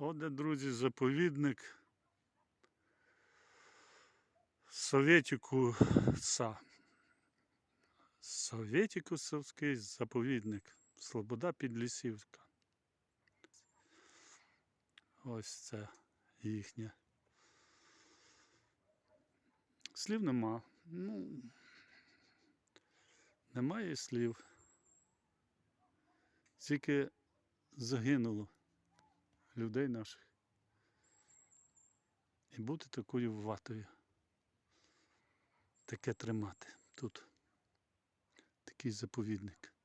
От, друзі, заповідник Совєтікуса. Совєтікусовський заповідник. Слобода Підлісівська. Ось це їхнє. Слів нема. Ну, немає слів. Тільки загинуло людей наших. І бути такою ватою. Таке тримати тут. Такий заповідник.